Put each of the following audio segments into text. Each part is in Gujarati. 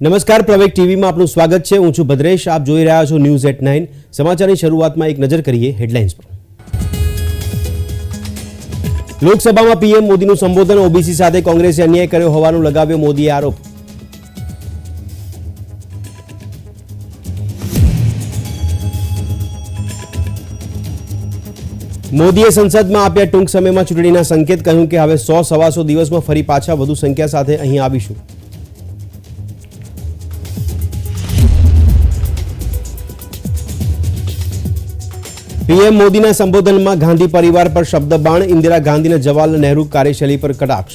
નમસ્કાર પ્રવેક ટીવીમાં આપનું સ્વાગત છે. હું છું ભદ્રેશ. આપ જોઈ રહ્યા છો ન્યૂઝ એટ નાઇન. સમાચારની શરૂઆતમાં એક નજર કરીએ હેડલાઇન્સ પર. લોકસભામાં પીએમ મોદીનું સંબોધન ઓબીસી સાથે કોંગ્રેસે અન્યાય કર્યો હોવાનું લગાવ્યો મોદીએ આરોપ. મોદીએ સંસદમાં આપ્યા ટૂંક સમયમાં ચૂંટણીના સંકેત કહ્યું કે હવે સો સવાસો દિવસમાં ફરી પાછા વધુ સંખ્યા સાથે અહીં આવીશું. પીએમ મોદીના સંબોધનમાં ગાંધી પરિવાર પર શબ્દબાણ ઇન્દિરા ગાંધીના જવાહરલાલ નહેરુ કાર્યશૈલી પર કટાક્ષ.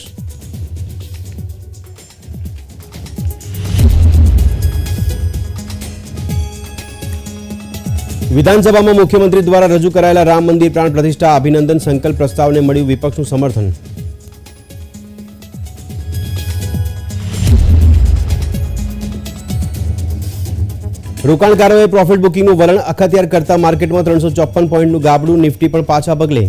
વિધાનસભામાં મુખ્યમંત્રી દ્વારા રજૂ કરાયેલા રામ મંદિર પ્રાણ પ્રતિષ્ઠા અભિનંદન સંકલ્પ પ્રસ્તાવને મળ્યું વિપક્ષનું સમર્થન. રોકાણકારોએ પ્રોફિટ બુકિંગનું વલણ અખત્યાર કરતા માર્કેટમાં ત્રણસો ચોપન પોઈન્ટનું ગાબડું, નિફ્ટી પણ પાછા પગલે.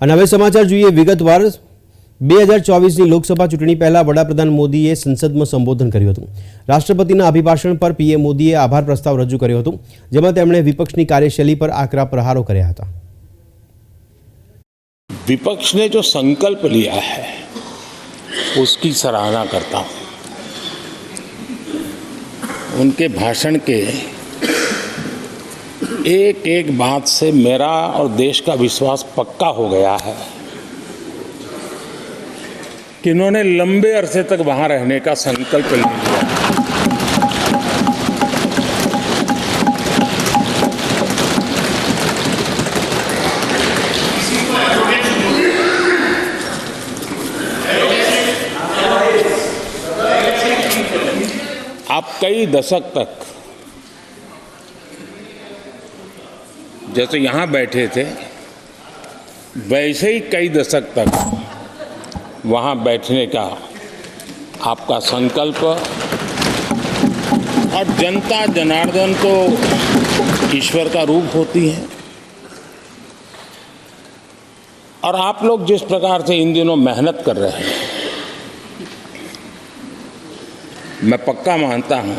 અને હવે સમાચાર જોઈએ વિગતવાર. બે હજાર ચોવીસની લોકસભા ચૂંટણી પહેલા વડાપ્રધાન મોદીએ સંસદમાં સંબોધન કર્યું હતું. રાષ્ટ્રપતિના અભિભાષણ પર પીએમ મોદીએ આભાર પ્રસ્તાવ રજૂ કર્યો હતો, જેમાં તેમણે વિપક્ષની કાર્યશૈલી પર આકરા પ્રહારો કર્યા હતા. विपक्ष ने जो संकल्प लिया है, उसकी सराहना करता हूँ। उनके भाषण के एक एक बात से मेरा और देश का विश्वास पक्का हो गया है कि इन्होंने लंबे अरसे तक वहाँ रहने का संकल्प लिया आप कई दशक तक, जैसे यहाँ बैठे थे, वैसे ही कई दशक तक वहाँ बैठने का आपका संकल्प और जनता जनार्दन तो ईश्वर का रूप होती है। और आप लोग जिस प्रकार से इन दिनों मेहनत कर रहे हैं मैं पक्का मानता हूँ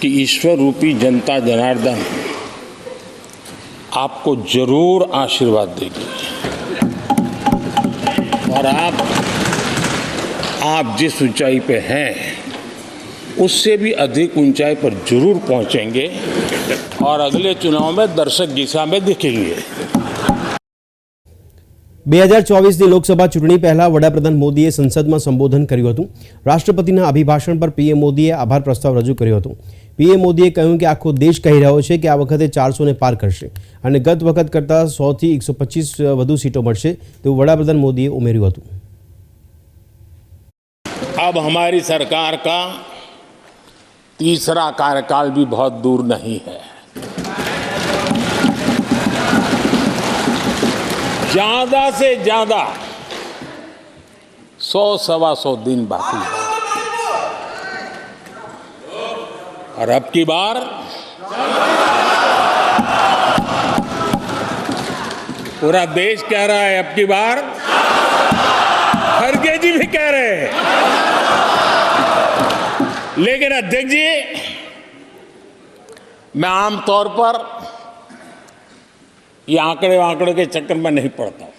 कि ईश्वर रूपी जनता जनार्दन आपको ज़रूर आशीर्वाद देगी। और आप आप जिस ऊंचाई पे हैं, उससे भी अधिक ऊंचाई पर ज़रूर पहुँचेंगे और अगले चुनाव में दर्शक दिशा में दिखेंगे। બે હજાર ચોવીસની લોકસભા ચૂંટણી પહેલા વડાપ્રધાન મોદીએ સંસદમાં સંબોધન કર્યું હતું રાષ્ટ્રપતિના અભિભાષણ પર પીએમ મોદીએ આભાર પ્રસ્તાવ રજૂ કર્યો હતો પીએમ મોદીએ કહ્યું કે આખો દેશ કહી રહ્યો છે કે આ વખતે ચારસોને પાર કરશે અને ગત વખત કરતાં સોથી એકસો પચીસ વધુ સીટો મળશે તેવું વડાપ્રધાન મોદીએ ઉમેર્યું હતું अब हमारी सरकार का तीसरा कार्यकाल भी बहुत दूर नहीं है ज़्यादा से ज़्यादा सौ सवा सौ दिन बाकी है। और अब की बार पूरा देश कह रहा है अब की बार। खड़गे जी भी कह रहे हैं। लेकिन अध्यक्ष जी, मैं आमतौर पर ये आंकड़े आंकड़े के चक्कर में नहीं पड़ता हूँ।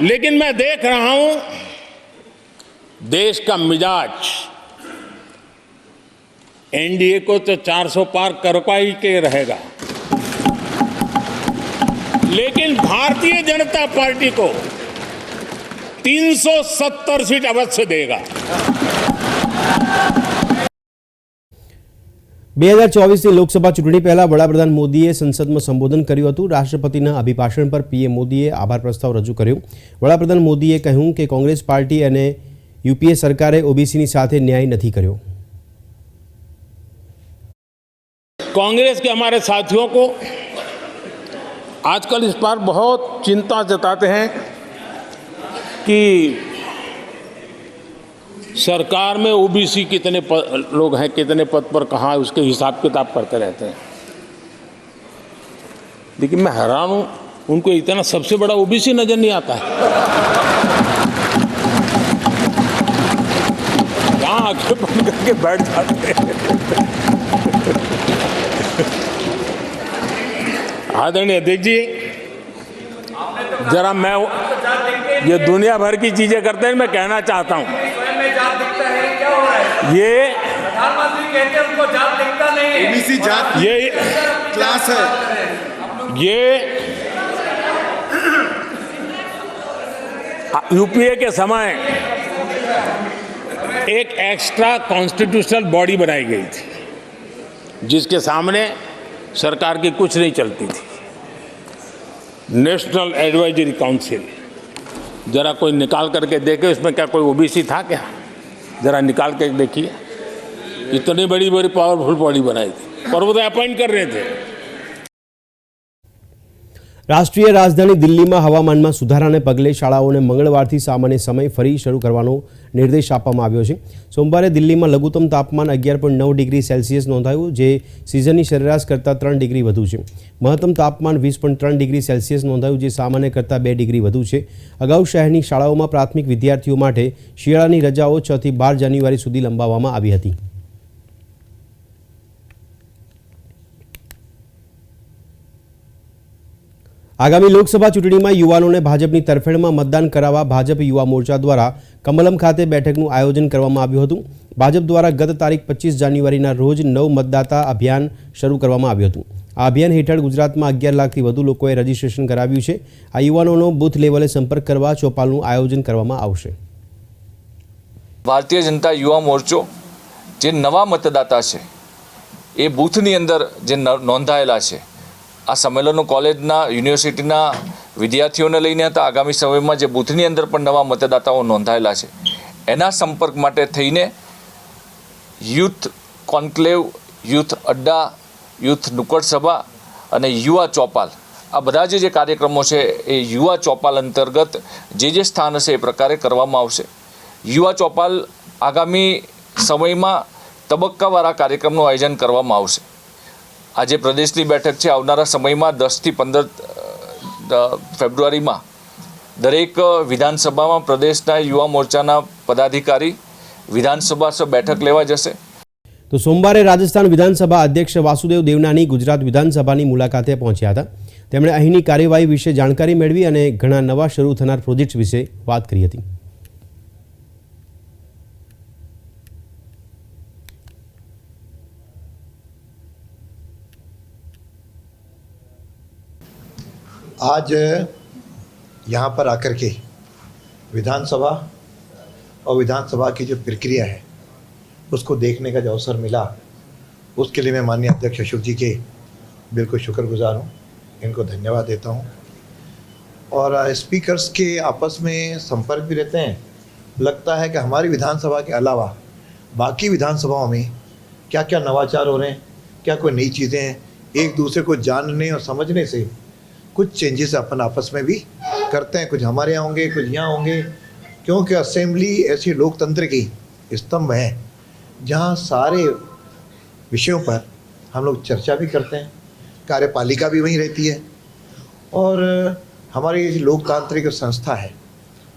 लेकिन मैं देख रहा हूँ, देश का मिजाज, एनडीए को तो 400 पार कर पाई के रहेगा। लेकिन भारतीय जनता पार्टी को 370 सीट अवश्य देगा। બે હજાર ચોવીસની લોકસભા ચૂંટણી પહેલા વડાપ્રધાન મોદીએ સંસદમાં સંબોધન કર્યું હતું રાષ્ટ્રપતિના અભિભાષણ પર પીએમ મોદીએ આભાર પ્રસ્તાવ રજૂ કર્યો વડાપ્રધાન મોદીએ કહ્યું કે કોંગ્રેસ પાર્ટી અને યુપીએ સરકારે ઓબીસીની સાથે ન્યાય નથી કર્યો कांग्रेस के हमारे साथियों को आजकल इस पर बहुत चिंता जताते हैं कि सरकार में ओबीसी कितने प- लोग हैं, कितने पद पर, कहाँ है, उसके हिसाब किताब करते रहते हैं। लेकिन मैं हैरान हूँ, उनको इतना सबसे बड़ा ओबीसी नज़र नहीं आता है। कहाँ आँखें बंद करके बैठ जाते हैं। आदरणीय अध्यक्ष जी, जरा मैं, ये दुनिया भर की चीज़ें करते हैं, मैं कहना चाहता हूँ स्वयं में जात दिखता है क्या हो रहा है ये प्रधानमंत्री कहते हैं उनको जात दिखता नहीं है। ओबीसी जात ये क्लास है। ये यूपीए के समय एक एक्स्ट्रा कॉन्स्टिट्यूशनल बॉडी बनाई गई थी जिसके सामने सरकार की कुछ नहीं चलती थी। नेशनल एडवाइजरी काउंसिल जरा कोई निकाल करके देखे उसमें क्या कोई ओबीसी था क्या? जरा निकाल के देखिए इतनी बड़ी बड़ी पावरफुल बॉडी बनाई थी और वो तो अपॉइंट कर रहे थे રાષ્ટ્રીય રાજધાની દિલ્હીમાં હવામાનમાં સુધારાને પગલે શાળાઓને મંગળવારથી સામાન્ય સમય ફરી શરૂ કરવાનો નિર્દેશ આપવામાં આવ્યો છે. સોમવારે દિલ્હીમાં લઘુત્તમ તાપમાન અગિયાર પોઈન્ટ નવ ડિગ્રી સેલ્સિયસ નોંધાયું, જે સિઝનની સરેરાશ કરતાં ત્રણ ડિગ્રી વધુ છે. મહત્તમ તાપમાન વીસ પોઈન્ટ ત્રણ ડિગ્રી સેલ્સિયસ નોંધાયું, જે સામાન્ય કરતાં બે ડિગ્રી વધુ છે. અગાઉ શહેરની શાળાઓમાં પ્રાથમિક વિદ્યાર્થીઓ માટે શિયાળાની રજાઓ છથી બાર જાન્યુઆરી સુધી લંબાવવામાં આવી હતી. આગામી લોકસભા ચૂંટણીમાં યુવાનોને ભાજપની તરફેણમાં મતદાન કરાવવા ભાજપ યુવા મોરચા દ્વારા કમલમ ખાતે બેઠકનું આયોજન કરવામાં આવ્યું હતું. ભાજપ દ્વારા ગત તારીખ પચીસ જાન્યુઆરીના રોજ નવ મતદાતા અભિયાન શરૂ કરવામાં આવ્યું હતું. આ અભિયાન હેઠળ ગુજરાતમાં અગિયાર લાખથી વધુ લોકોએ રજીસ્ટ્રેશન કરાવ્યું છે. આ યુવાનોનો બૂથ લેવલે સંપર્ક કરવા ચોપાલનું આયોજન કરવામાં આવશે. ભારતીય જનતા યુવા મોરચો જે નવા મતદાતા છે, એ બૂથની અંદર જે નોંધાયેલા છે આ સંમેલનો કોલેજના, યુનિવર્સિટીના વિદ્યાર્થીઓને લઈને હતા. આગામી સમયમાં જે બૂથની અંદર પણ નવા મતદાતાઓ નોંધાયેલા છે. એના સંપર્ક માટે થઈને યુથ કોન્ક્લેવ, યુથ અડ્ડા, યુથ નુક્કડ સભા અને યુવા ચોપાલ. આ બધા જે જે કાર્યક્રમો છે એ યુવા ચોપાલ અંતર્ગત જે જે સ્થાન હશે એ પ્રકારે કરવામાં આવશે. યુવા ચોપાલ આગામી સમયમાં તબક્કાવાળા કાર્યક્રમનું આયોજન કરવામાં આવશે. આજે પ્રદેશની બેઠક છે. આવનારા સમયમાં દસથી પંદર ફેબ્રુઆરીમાં દરેક વિધાનસભામાં પ્રદેશના યુવા મોરચાના પદાધિકારી વિધાનસભા બેઠક લેવા જશે. તો સોમવારે રાજસ્થાન વિધાનસભા અધ્યક્ષ વાસુદેવ દેવનાની ગુજરાત વિધાનસભાની મુલાકાતે પહોંચ્યા હતા. તેમણે અહીંની કાર્યવાહી વિશે જાણકારી મેળવી અને ઘણા નવા શરૂ થનાર પ્રોજેક્ટ્સ વિશે વાત કરી હતી. आज, यहाँ पर आकर के विधानसभा और विधानसभा की जो प्रक्रिया है, उसको देखने का जो अवसर मिला, उसके लिए मैं माननीय अध्यक्ष अशोक जी के बिल्कुल शुक्रगुजार हूँ। इनको धन्यवाद देता हूँ। और स्पीकर्स के आपस में संपर्क भी रहते हैं। लगता है कि हमारी विधानसभा के अलावा बाकी विधानसभाओं में क्या क्या नवाचार हो रहे हैं, क्या कोई नई चीज़ें हैं, एक दूसरे को जानने और समझने से कुछ चेंजेस अपन आपस में भी करते हैं। कुछ हमारे यहाँ होंगे, कुछ यहाँ होंगे। क्योंकि असेंबली ऐसी लोकतंत्र की स्तंभ है, जहाँ सारे विषयों पर हम लोग चर्चा भी करते हैं। कार्यपालिका भी वहीं रहती है। और हमारी ये लोकतांत्रिक संस्था है,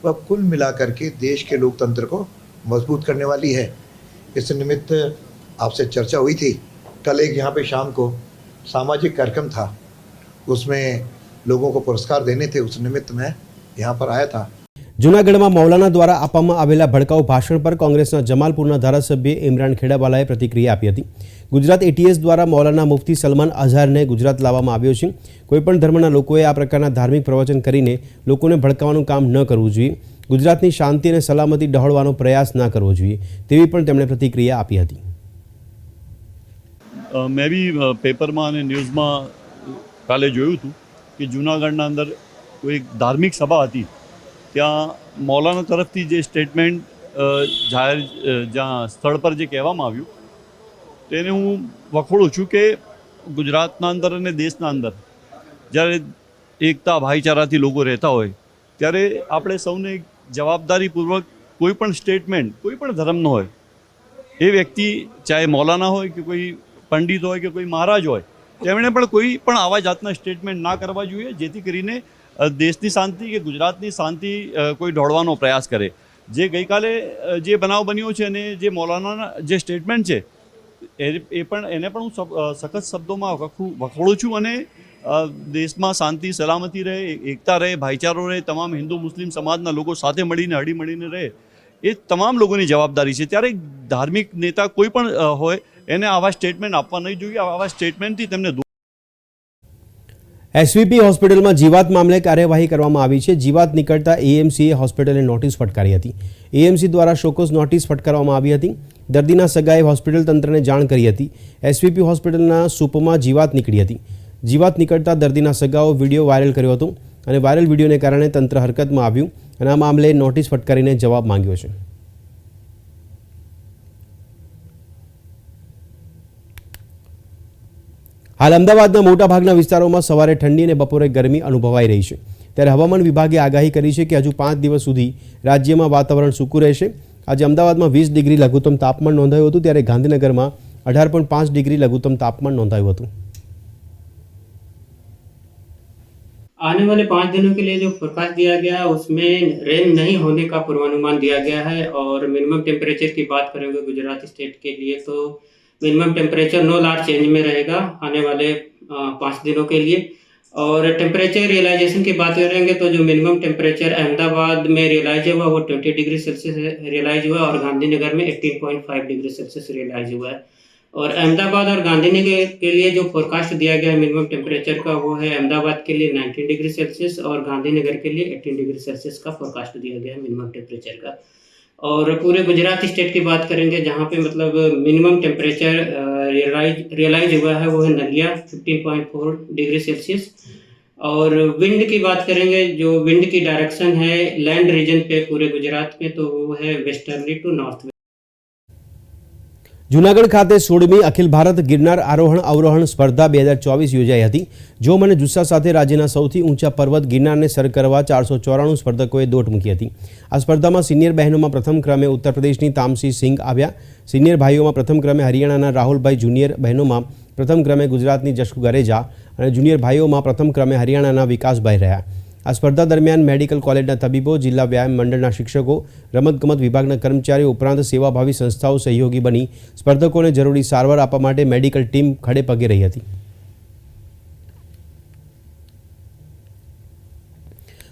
वह कुल मिलाकर के देश के लोकतंत्र को मज़बूत करने वाली है। इस निमित्त आपसे चर्चा हुई थी। कल एक यहाँ पे शाम को सामाजिक कार्यक्रम था, उसमें लोगों को पुरस्कार देने थे उस निमित्त मैं यहाँ पर आया था જૂનાગઢમાં મૌલાના દ્વારા આપવામાં આવેલા ભડકાઉ ભાષણ પર કોંગ્રેસના જમાલપુરના ધારાસભ્ય ઇમરાન ખેડાવાલાએ પ્રતિક્રિયા આપી હતી ગુજરાત એટીએસ દ્વારા મૌલાના મુફ્તી સલમાન અઝહરને ગુજરાત લાવવામાં આવ્યો છે કોઈપણ ધર્મના લોકોએ આ પ્રકારના ધાર્મિક પ્રવચન કરીને લોકોને ભડકાવવાનું કામ ન કરવું જોઈએ ગુજરાતની શાંતિ અને સલામતી ડહોળવાનો પ્રયાસ ના કરવો જોઈએ તેવી પણ તેમણે પ્રતિક્રિયા આપી હતી અ, મેં બી અ, પેપરમાં અને ન્યૂઝમાં કાલે જોયું હતું કે જૂનાગઢના અંદર કોઈ ધાર્મિક સભા હતી, ત્યાં મૌલાના તરફથી જે સ્ટેટમેન્ટ જાહેર જ્યાં સ્થળ પર જે કહેવામાં આવ્યું, તેને હું વખોડું છું કે ગુજરાતના અંદર અને દેશના અંદર જ્યારે એકતા ભાઈચારાથી લોકો રહેતા હોય, ત્યારે આપણે સૌને જવાબદારીપૂર્વક કોઈ પણ સ્ટેટમેન્ટ કોઈ પણ ધર્મનો હોય, એ વ્યક્તિ, ચાહે મૌલાના હોય કે કોઈ પંડિત હોય કે કોઈ મહારાજ હોય તેમણે પણ કોઈ પણ આવા જાતના સ્ટેટમેન્ટ ના કરવા જોઈએ, જેથી કરીને દેશની શાંતિ કે ગુજરાતની શાંતિ કોઈ ઢોળવાનો પ્રયાસ કરે. જે ગઈકાલે જે બનાવ બન્યો છે અને જે મૌલાનાના જે સ્ટેટમેન્ટ છે, એ પણ, એને પણ હું સખત શબ્દોમાં વખોડું વખોડું છું અને દેશમાં શાંતિ, સલામતી રહે એકતા રહે, ભાઈચારો રહે, તમામ હિન્દુ, મુસ્લિમ સમાજના લોકો સાથે મળીને, હળી મળીને રહે, એ તમામ લોકોની જવાબદારી છે. ત્યારે ધાર્મિક નેતા કોઈ પણ હોય એને આવા સ્ટેટમેન્ટ આપવા નહીં જોઈએ, આવા સ્ટેટમેન્ટથી તેમને એસવીપી હોસ્પિટલમાં જીવાત મામલે કાર્યવાહી કરવામાં આવી છે. જીવાત નીકળતા એએમસીએ હોસ્પિટલે નોટિસ ફટકારી હતી. એએમસી દ્વારા શોકોસ નોટિસ ફટકારવામાં આવી હતી. દર્દીના સગાએ હોસ્પિટલ તંત્રને જાણ કરી હતી. એસવીપી હોસ્પિટલના સૂપમાં જીવાત નીકળી હતી. જીવાત નીકળતા દર્દીના સગાઓ વીડિયો વાયરલ કર્યો હતો અને વાયરલ વિડીયોને કારણે તંત્ર હરકતમાં આવ્યું અને આ મામલે નોટિસ ફટકારીને જવાબ માંગ્યો છે. હાલ અમદાવાદના મોટાભાગના વિસ્તારોમાં સવારે ઠંડી અને બપોરે ગરમી અનુભવાઈ રહી છે ત્યારે હવામાન વિભાગે આગાહી કરી છે કે હજુ પાંચ દિવસ સુધી રાજ્યમાં વાતાવરણ સૂકું રહેશે આજે અમદાવાદમાં વીસ ડિગ્રી લઘુત્તમ તાપમાન નોંધાયું હતું ત્યારે ગાંધીનગરમાં અઢાર પોઈન્ટ પાંચ ડિગ્રી લઘુત્તમ તાપમાન નોંધાયું હતું आने वाले पाँच दिनों के लिए जो फोरकास्ट दिया गया है उसमें रेन नहीं होने का पूर्वानुमान दिया गया है और मिनिमम टेम्परेचर की बात करेंगे गुजरात स्टेट के लिए तो minimum temperature no large change में रहेगा आने वाले पाँच दिनों के लिए। और टेम्परेचर रियलाइजेशन की बात करेंगे तो जो मिनिमम टेम्परेचर अहमदाबाद में रियलाइज़ हुआ, वो ट्वेंटी डिग्री सेल्सियस रियलाइज़ हुआ और गांधीनगर में eighteen point five degree Celsius realise हुआ है। और अहमदाबाद और गांधीनगर के लिए जो फोरकास्ट दिया गया है मिनिमम टेम्परेचर का, वो है अहमदाबाद के लिए 19 डिग्री सेल्सियस और गांधीनगर के लिए 18 डिग्री सेल्सियस का फोरकास्ट दिया गया है मिनिमम टेम्परेचर का। और पूरे गुजरात स्टेट की बात करेंगे, जहाँ पे मतलब मिनिमम टेम्परेचर रियलाइज़ रियलाइज़ हुआ है, वो है नलिया 15.4 डिग्री सेल्सियस और विंड की बात करेंगे, जो विंड की डायरेक्शन है लैंड रीजन पे पूरे गुजरात में तो वो है वेस्टर्नली टू नॉर्थ જૂનાગઢ ખાતે સોળમી અખિલ ભારત ગિરનાર આરોહણ અવરોહણ સ્પર્ધા બે હજાર ચોવીસ યોજાઈ હતી. જો મને જુસ્સા સાથે રાજ્યના સૌથી ઊંચા પર્વત ગિરનારને સર કરવા ચારસો ચોરાણું સ્પર્ધકોએ દોટ મૂકી હતી. આ સ્પર્ધામાં સિનિયર બહેનોમાં પ્રથમ ક્રમે ઉત્તર પ્રદેશની તામસી સિંઘ આવ્યા. સિનિયર ભાઈઓમાં પ્રથમ ક્રમે હરિયાણાના રાહુલભાઈ, જુનિયર બહેનોમાં પ્રથમ ક્રમે ગુજરાતની જશકુ ગરેજા અને જુનિયર ભાઈઓમાં પ્રથમ ક્રમે હરિયાણાના વિકાસભાઈ રહ્યા. આ સ્પર્ધા દરમિયાન મેડિકલ કોલેજના તબીબો, જિલ્લા વ્યાયામ મંડળના શિક્ષકો, રમતગમત વિભાગના કર્મચારીઓ ઉપરાંત સેવાભાવી સંસ્થાઓ સહયોગી બની સ્પર્ધકોને જરૂરી સારવાર આપવા માટે મેડિકલ ટીમ ખડે પગે રહી હતી.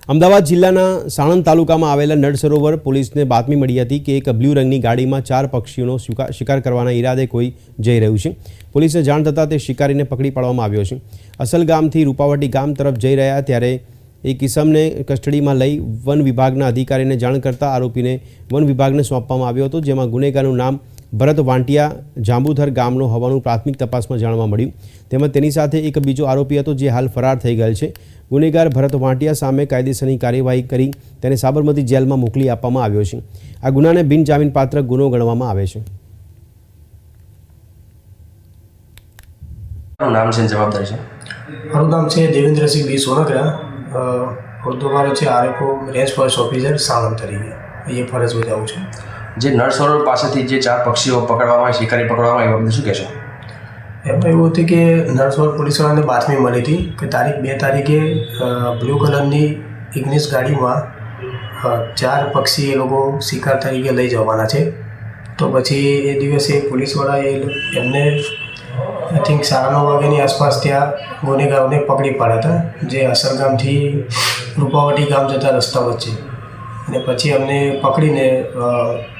અમદાવાદ જિલ્લાના સાણંદ તાલુકામાં આવેલા નળ સરોવર પોલીસને બાતમી મળી હતી કે એક બ્લુ રંગની ગાડીમાં ચાર પક્ષીઓનો શિકાર- કરવાના ઈરાદે કોઈ જઈ રહ્યું છે. પોલીસને જાણ થતાં તે શિકારીને પકડી પાડવામાં આવ્યો છે. અસલ ગામથી રૂપાવટી ગામ તરફ જઈ રહ્યા ત્યારે એ કિસમને કસ્ટડીમાં લઈ વન વિભાગના અધિકારીને જાણ કરતા આરોપીને વન વિભાગને સોંપવામાં આવ્યો હતો જેમાં ગુનેગારનું નામ ભરત વાંટિયા જાંબુધર ગામનો હોવાનું પ્રાથમિક તપાસમાં જાણવા મળ્યું. તેમજ તેની સાથે એક બીજો આરોપી હતો જે હાલ ફરાર થઈ ગયેલ છે. ગુનેગાર ભરત વાંટિયા સામે કાયદેસરની કાર્યવાહી કરી તેને સાબરમતી જેલમાં મોકલી આપવામાં આવ્યો છે. આ ગુનાને બિનજામીનપાત્ર ગુનો ગણવામાં આવે છે. મારું નામ છે જવાબદાર છે? મારું નામ છે દેવેન્દ્રસિંહ બી સોનગરા અ, હોદ્દો મારો છે RFO range forest officer Sanand તરીકે. એ ફરજ બજાવું છું. જે નળ સરોવર પાસેથી જે ચાર પક્ષીઓ પકડવામાં આવે શિકારી પકડવામાં આવે એ વખતે શું કહેશો? એમાં એવું હતું કે નરસોડ પોલીસવાળાને બાતમી મળી હતી કે તારીખ બે તારીખે બ્લુ કલરની ઇગ્નિસ ગાડીમાં ચાર પક્ષી એ લોકો શિકાર તરીકે લઈ જવાના છે. તો પછી એ દિવસે પોલીસવાળાએ એમને આઈ થિંક સાડા નવ વાગ્યાની આસપાસ ત્યાં ગુનેગારોને પકડી પાડ્યા હતા જે અસરગામથી રૂપાવટી ગામ જતા રસ્તા વચ્ચે. અને પછી અમને પકડીને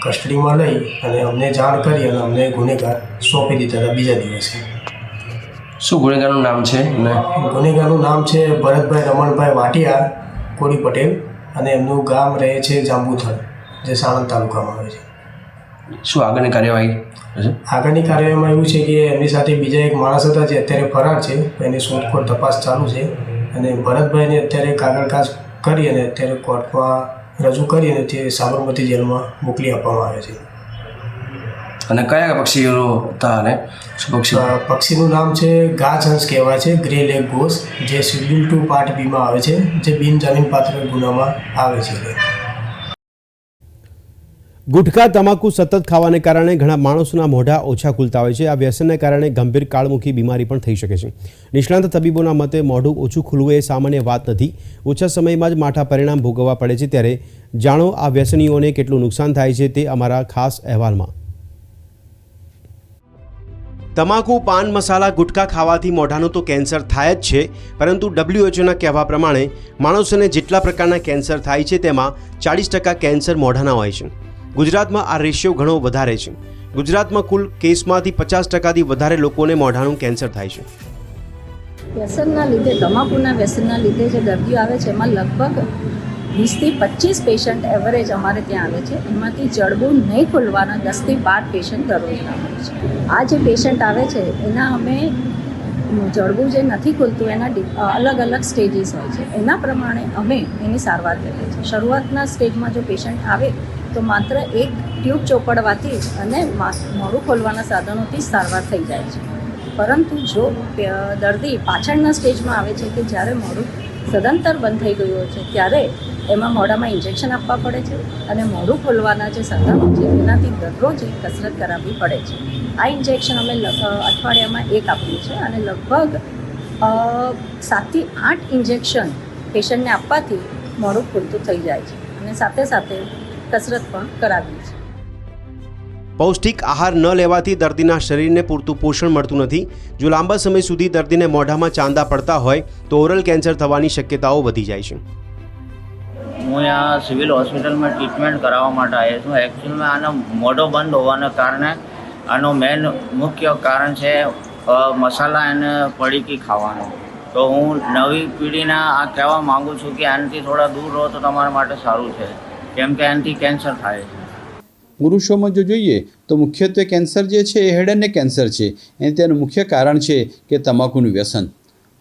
કસ્ટડીમાં લઈ અને અમને જાણ કરી અને અમને ગુનેગાર સોંપી દીધા હતા બીજા દિવસે. શું ગુનેગારનું નામ છે? ગુનેગારનું નામ છે ભરતભાઈ રમણભાઈ વાટિયા કોડી પટેલ અને એમનું ગામ રહે છે જાંબુથળ જે સાણંદ તાલુકામાં આવે છે. શું આગળની કાર્યવાહી? આગળની કાર્યવાહીમાં એવું છે કે એમની સાથે બીજા એક માણસ હતા જે અત્યારે ફરાર છે એની શોધખોળ તપાસ ચાલુ છે. અને ભરતભાઈને અત્યારે કાગળકાજ કરી અને અત્યારે કોર્ટમાં રજૂ કરી અને તે સાબરમતી જેલમાં મોકલી આપવામાં આવે છે. અને કયા પક્ષીઓ હતા અને પક્ષી? પક્ષીનું નામ છે ગાજહંસ કહેવાય છે ગ્રે લેગ ઘોષ જે શિડ્યુલ ટુ પાર્ટ બીમાં આવે છે જે બિનજમીનપાત્ર ગુનામાં આવે છે. ગુટખા તમાકુ સતત ખાવાને કારણે ઘણા માણસોના મોઢા ઓછા ખુલતા હોય છે. આ વ્યસનને કારણે ગંભીર કાળમુખી બીમારી પણ થઈ શકે છે. નિષ્ણાંત તબીબોના મતે મોઢું ઓછું ખુલવું એ સામાન્ય વાત નથી. ઓછા સમયમાં જ માઠા પરિણામ ભોગવવા પડે છે. ત્યારે જાણો આ વ્યસનીઓને કેટલું નુકસાન થાય છે તે અમારા ખાસ અહેવાલમાં. તમાકુ, પાન, મસાલા, ગુટખા ખાવાથી મોઢાનું તો કેન્સર થાય જ છે, પરંતુ ડબ્લ્યુએચઓના કહેવા પ્રમાણે માણસોને જેટલા પ્રકારના કેન્સર થાય છે તેમાં ચાળીસ ટકા કેન્સર મોઢાના હોય છે. ગુજરાતમાં આ રેશિયો ઘણો વધારે છે. ગુજરાતમાં કુલ કેસમાંથી પચાસ ટકાથી વધારે લોકોને મોઢાનું કેન્સર થાય છે. વ્યસનના લીધે, તમાકુના વ્યસનના લીધે જે દર્દીઓ આવે છે, એમાં લગભગ વીસથી પચીસ પેશન્ટ એવરેજ અમારે ત્યાં આવે છે. એમાંથી જડબું નહીં ખોલવાના દસથી બાર પેશન્ટ દરરોજના હોય છે. આ જે પેશન્ટ આવે છે, એના અમે જડબું જે નથી ખુલતું, એના અલગ અલગ સ્ટેજીસ હોય છે. એના પ્રમાણે અમે એની સારવાર કરીએ છીએ. શરૂઆતના સ્ટેજમાં જો પેશન્ટ આવે તો માત્ર એક ટ્યુબ ચોપડવાથી અને મા- મોઢું ખોલવાના સાધનોથી સારવાર થઈ જાય છે. પરંતુ જો દર્દી પાછળના સ્ટેજમાં આવે છે કે જ્યારે મોડું સદંતર બંધ થઈ ગયું છે, ત્યારે એમાં મોઢામાં ઇન્જેક્શન આપવા પડે છે અને મોઢું ખોલવાના જે સાધનો છે, એનાથી દરરોજ એક કસરત કરાવવી પડે છે. આ ઇન્જેક્શન અમે અઠવાડિયામાં એક આપીએ છીએ અને લગભગ સાતથી આઠ ઇન્જેક્શન પેશન્ટને આપવાથી મોઢું ખુલતું થઈ જાય છે. અને સાથે સાથે કસરત પણ કરાવી છે. પૌષ્ટિક આહાર ન લેવાથી દર્દીના શરીરને પૂરતું પોષણ મળતું નથી. જો લાંબા સમય સુધી દર્દીને મોઢામાં ચાંદા પડતા હોય તો ઓરલ કેન્સર થવાની શક્યતાઓ વધી જાય છે. હું અહીંયા સિવિલ હોસ્પિટલમાં ટ્રીટમેન્ટ કરાવવા માટે આવ્યો છું. એકચ્યુઅલમાં આનો મોઢો બંધ હોવાના કારણે આનો મેન મુખ્ય કારણ છે મસાલા અને પડીકી ખાવાનું. તો હું નવી પેઢીના આ કહેવા માગું છું કે આનાથી થોડા દૂર રહો તો તમારા માટે સારું છે. કેમ કે એનાથી કેન્સર થાય પુરુષોમાં જો જોઈએ, તો મુખ્યત્વે કેન્સર જે છે, એ હેડ કેન્સર છે. અને તેનું મુખ્ય કારણ છે કે તમાકુનું વ્યસન.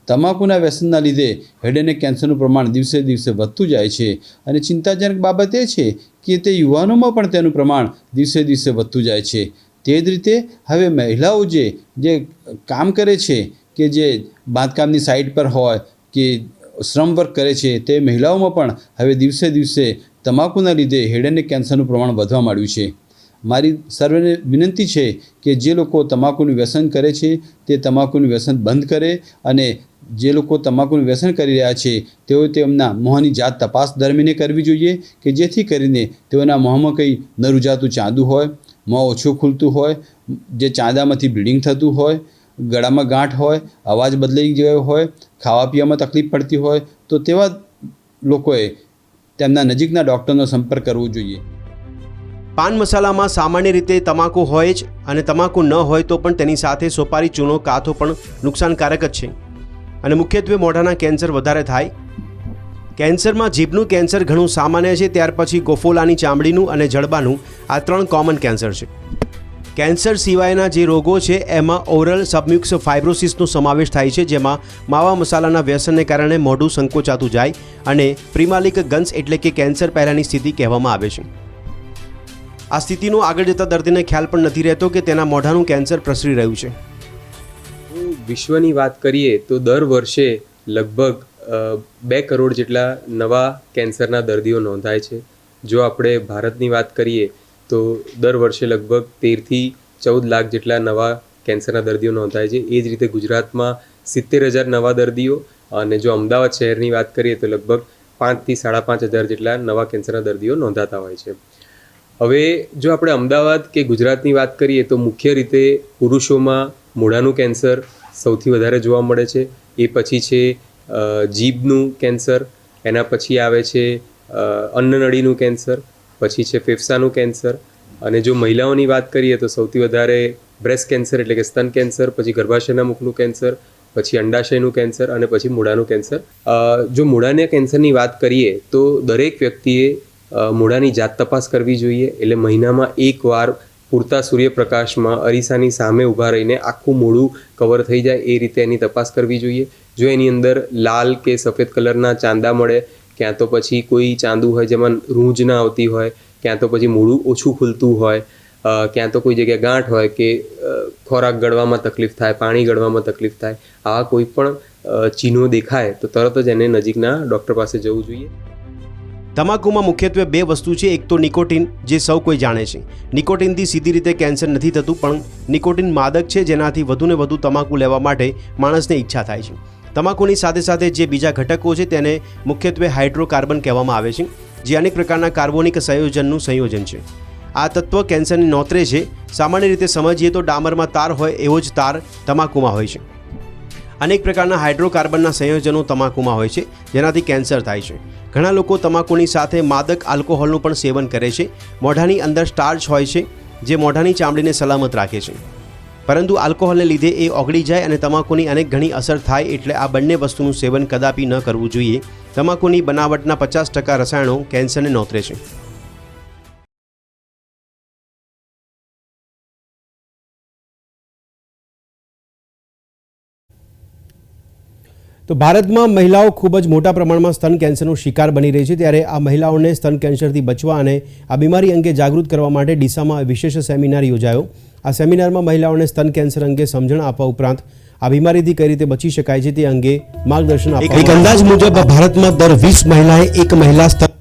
તમાકુના વ્યસનના લીધે હેડ કેન્સરનું પ્રમાણ દિવસે દિવસે વધતું જાય છે. અને ચિંતાજનક બાબત એ છે કે તે યુવાનોમાં પણ તેનું પ્રમાણ દિવસે દિવસે વધતું જાય છે. તે જ રીતે હવે મહિલાઓ જે જે કામ કરે છે, કે જે બાંધકામની સાઇટ પર હોય, કે શ્રમ વર્ક કરે છે, તે મહિલાઓમાં પણ હવે દિવસે દિવસે તમાકુના લીધે હેડ એન્ડ કેન્સરનું પ્રમાણ વધવા માંડ્યું છે. મારી સર્વેને વિનંતી છે કે જે લોકો તમાકુનું વ્યસન કરે છે, તે તમાકુનું વ્યસન બંધ કરે અને જે લોકો તમાકુનું વ્યસન કરી રહ્યા છે તેઓ તેમના મોંની જાત તપાસ દરમિયાન કરવી જોઈએ કે જેથી કરીને તેઓના મોંમાં કંઈ ન રૂજાતું ચાંદું હોય, મોં ઓછું ખુલતું હોય, જે ચાંદામાંથી બ્લીડિંગ થતું હોય, ગળામાં ગાંઠ હોય, અવાજ બદલાઈ ગયો હોય ખાવા પીવામાં તકલીફ પડતી હોય, તો તેવા લોકોએ તેમના નજીકના ડૉક્ટરનો સંપર્ક કરવો જોઈએ. પાન મસાલામાં સામાન્ય રીતે તમાકુ હોય જ અને તમાકુ ન હોય તો પણ તેની સાથે સોપારી, ચૂનો, કાથો પણ નુકસાનકારક જ છે. અને મુખ્યત્વે મોઢાના કેન્સર વધારે થાય. કેન્સરમાં જીભનું કેન્સર ઘણું સામાન્ય છે, ત્યાર પછી ગોફોલાની ચામડીનું અને જડબાનું આ ત્રણ કોમન કેન્સર છે. કેન્સર સિવાયના જે રોગો છે, એમાં ઓરલ સબમ્યુક્સ ફાઇબ્રોસિસનો સમાવેશ થાય છે, જેમાં માવા મસાલાના વ્યસનને કારણે મોઢું સંકોચાતું જાય અને પ્રિમાલિક ગન્સ એટલે કે કેન્સર પહેલાંની સ્થિતિ કહેવામાં આવે છે. આ સ્થિતિનો આગળ જતા દર્દીને ખ્યાલ પણ નથી રહેતો કે તેના મોઢાનું કેન્સર પ્રસરી રહ્યું છે. વિશ્વની વાત કરીએ તો દર વર્ષે લગભગ બે કરોડ જેટલા નવા કેન્સરના દર્દીઓ નોંધાય છે. જો આપણે ભારતની વાત કરીએ તો દર વર્ષે લગભગ તેરથી ચૌદ લાખ જેટલા નવા કેન્સરના દર્દીઓ નોંધાય છે. એ જ રીતે ગુજરાતમાં સિત્તેર હજાર નવા દર્દીઓ અને જો અમદાવાદ શહેરની વાત કરીએ તો લગભગ પાંચથી સાડા પાંચ હજાર જેટલા નવા કેન્સરના દર્દીઓ નોંધાતા હોય છે. હવે જો આપણે અમદાવાદ કે ગુજરાતની વાત કરીએ તો મુખ્ય રીતે પુરુષોમાં મોઢાનું કેન્સર સૌથી વધારે જોવા મળે છે. એ પછી છે જીભનું કેન્સર, એના પછી આવે છે અન્નનળીનું કેન્સર પછી છે ફેફસાનું કેન્સર. અને જો મહિલાઓની વાત કરીએ તો સૌથી વધારે બ્રેસ્ટ કેન્સર એટલે કે સ્તન કેન્સર, પછી ગર્ભાશયના મુખનું કેન્સર, પછી અંડાશયનું કેન્સર અને પછી મૂળાનું કેન્સર. જો મૂળાના કેન્સરની વાત કરીએ તો દરેક વ્યક્તિએ મૂળાની જાત તપાસ કરવી જોઈએ. એટલે મહિનામાં એકવાર પૂરતા સૂર્યપ્રકાશમાં અરીસાની સામે ઊભા રહીને આખું મૂળું કવર થઈ જાય એ રીતે એની તપાસ કરવી જોઈએ. જો એની અંદર લાલ કે સફેદ કલરના ચાંદા મળે ક્યાં તો પછી કોઈ ચાંદુ હોય જેમાં રૂંજ ના આવતી હોય, ક્યાં તો પછી મોઢું ઓછું ખુલતું હોય ક્યાં તો કોઈ જગ્યાએ ગાંઠ હોય કે ખોરાક ગળવામાં તકલીફ થાય, પાણી ગળવામાં તકલીફ થાય, આવા કોઈ પણ ચિહ્નો દેખાય તો તરત જ એને નજીકના ડૉક્ટર પાસે જવું જોઈએ. તમાકુમાં મુખ્યત્વે બે વસ્તુ છે, એક તો નિકોટિન, જે સૌ કોઈ જાણે છે. નિકોટિનથી સીધી રીતે કેન્સર નથી થતું, પણ નિકોટિન માદક છે, જેનાથી વધુને વધુ તમાકુ લેવા માટે માણસને ઈચ્છા થાય છે. તમાકુની સાથે સાથે જે બીજા ઘટકો છે તેને મુખ્યત્વે હાઇડ્રોકાર્બન કહેવામાં આવે છે, જે અનેક પ્રકારના કાર્બોનિક સંયોજનનું સંયોજન છે. આ તત્વ કેન્સરની નોતરે છે, સામાન્ય રીતે સમજીએ તો ડામરમાં તાર હોય એવો જ તાર તમાકુમાં હોય છે. અનેક પ્રકારના હાઇડ્રોકાર્બનના સંયોજનો તમાકુમાં હોય છે, જેનાથી કેન્સર થાય છે. ઘણા લોકો તમાકુની સાથે માદક આલ્કોહોલનું પણ સેવન કરે છે. મોઢાની અંદર સ્ટાર્ચ હોય છે, જે મોઢાની ચામડીને સલામત રાખે છે. પરંતુ આલ્કોહોલને લીધે એ ઓગળી જાય અને તમાકુની અનેક ઘણી અસર થાય એટલે આ બંને વસ્તુનું સેવન કદાપી ન કરવું જોઈએ. તમાકુની બનાવટના પચાસ ટકા રસાયણો કેન્સરને નોતરે છે. તો ભારતમાં મહિલાઓ ખૂબ જ મોટા પ્રમાણમાં સ્તન કેન્સરનો શિકાર બની રહી છે. ત્યારે આ મહિલાઓને સ્તન કેન્સરથી બચવા અને આ બીમારી અંગે જાગૃત કરવા માટે ડીસામાં વિશેષ સેમિનાર યોજાયો. આ સેમિનારમાં મહિલાઓને સ્તન કેન્સર અંગે સમજણ આપવા ઉપરાંત આ બીમારીથી કઈ રીતે બચી શકાય છે તે અંગે માર્ગદર્શન એક અંદાજ મુજબ ભારતમાં દર વીસ મહિલાએ એક મહિલા સ્તન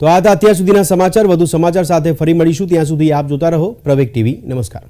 તો આ હતા અત્યાર સુધીના સમાચાર. વધુ સમાચાર સાથે ફરી મળીશું. ત્યાં સુધી આપ જોતા રહો પ્રવેક ટીવી. નમસ્કાર.